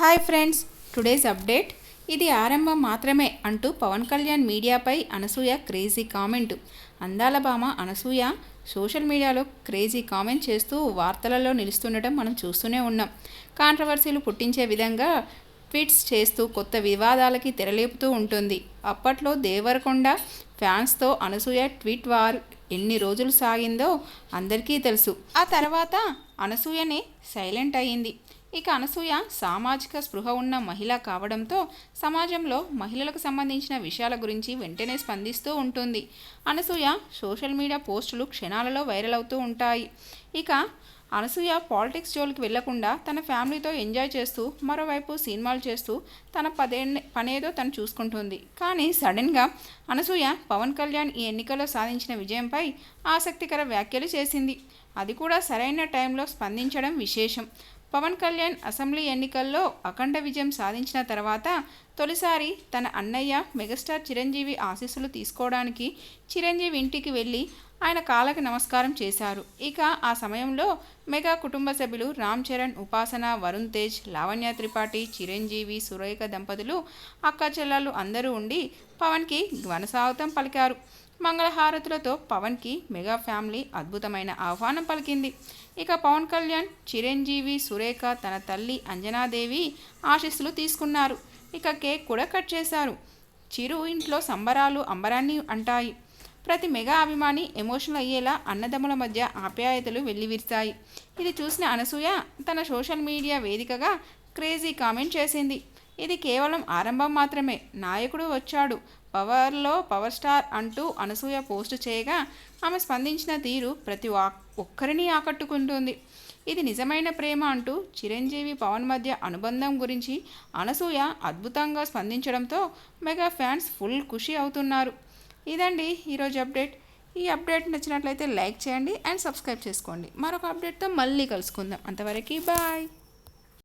Hi friends today's update. ఇది ఆరంభం మాత్రమే అంటూ పవన్ కళ్యాణ్ మీడియాపై అనసూయ క్రేజీ కామెంట్. అందాల భామ అనసూయ సోషల్ మీడియాలో క్రేజీ కామెంట్ చేస్తూ వార్తలలో నిలుస్తుండటం మనం చూస్తూనే ఉన్నాం. కాంట్రవర్సీలు పుట్టించే విధంగా ట్వీట్స్ చేస్తూ కొత్త వివాదాలకి తెరలేపుతూ ఉంటుంది. అప్పట్లో దేవరకొండ ఫ్యాన్స్తో అనసూయ ట్వీట్ వార్ ఎన్ని రోజులు సాగిందో అందరికీ తెలుసు. ఆ తర్వాత అనసూయనే సైలెంట్ అయ్యింది. ఇక అనసూయ సామాజిక స్పృహ ఉన్న మహిళ కావడంతో సమాజంలో మహిళలకు సంబంధించిన విషయాల గురించి వెంటనే స్పందిస్తూ ఉంటుంది. అనసూయ సోషల్ మీడియా పోస్టులు క్షణాలలో వైరల్ అవుతూ ఉంటాయి. ఇక అనసూయ పాలిటిక్స్ జోలికి వెళ్ళకుండా తన ఫ్యామిలీతో ఎంజాయ్ చేస్తూ మరోవైపు సినిమాలు చేస్తూ తన పదే పనేదో తను చూసుకుంటుంది. కానీ సడన్గా అనసూయ పవన్ కళ్యాణ్ ఈ ఎన్నికల్లో సాధించిన విజయంపై ఆసక్తికర వ్యాఖ్యలు చేసింది. అది కూడా సరైన టైంలో స్పందించడం విశేషం. పవన్ కళ్యాణ్ అసెంబ్లీ ఎన్నికల్లో అఖండ విజయం సాధించిన తర్వాత తొలిసారి తన అన్నయ్య మెగాస్టార్ చిరంజీవి ఆశీస్సులు తీసుకోవడానికి చిరంజీవి ఇంటికి వెళ్ళి ఆయన కాళ్ళకి నమస్కారం చేశారు. ఇక ఆ సమయంలో మెగా కుటుంబ సభ్యులు రామ్ చరణ్ ఉపాసన వరుణ్ తేజ్ లావణ్య త్రిపాఠి చిరంజీవి సురేఖ దంపతులు అక్క చెల్లెళ్ళు అందరూ ఉండి పవన్కి ఘనస్వాగతం పలికారు. మంగళహారతులతో పవన్కి మెగా ఫ్యామిలీ అద్భుతమైన ఆహ్వానం పలికింది. ఇక పవన్ కళ్యాణ్ చిరంజీవి సురేఖ తన తల్లి అంజనాదేవి ఆశీస్సులు తీసుకున్నారు. ఇక కేక్ కూడా కట్ చేశారు. చిరు ఇంట్లో సంబరాలు అంబరాన్ని అంటాయి. ప్రతి మెగా అభిమాని ఎమోషనల్ అయ్యేలా అన్నదమ్ముల మధ్య ఆప్యాయతలు వెల్లివిరిస్తాయి ఇది చూసిన అనసూయ తన సోషల్ మీడియా వేదికగా క్రేజీ కామెంట్ చేసింది. ఇది కేవలం ఆరంభం మాత్రమే. నాయకుడు వచ్చాడు. పవర్లో పవర్ స్టార్ అంటూ అనసూయ పోస్టు చేయగా ఆమె స్పందించిన తీరు ప్రతి ఒక్కరిని ఆకట్టుకుంటుంది. ఇది నిజమైన ప్రేమ అంటూ చిరంజీవి పవన్ మధ్య అనుబంధం గురించి అనసూయ అద్భుతంగా స్పందించడంతో మెగా ఫ్యాన్స్ ఫుల్ ఖుషి అవుతున్నారు. ఇదండి ఈరోజు అప్డేట్. ఈ అప్డేట్ నచ్చినట్లయితే లైక్ చేయండి అండ్ సబ్స్క్రైబ్ చేసుకోండి. మరొక అప్డేట్తో మళ్ళీ కలుసుకుందాం. అంతవరకు బాయ్.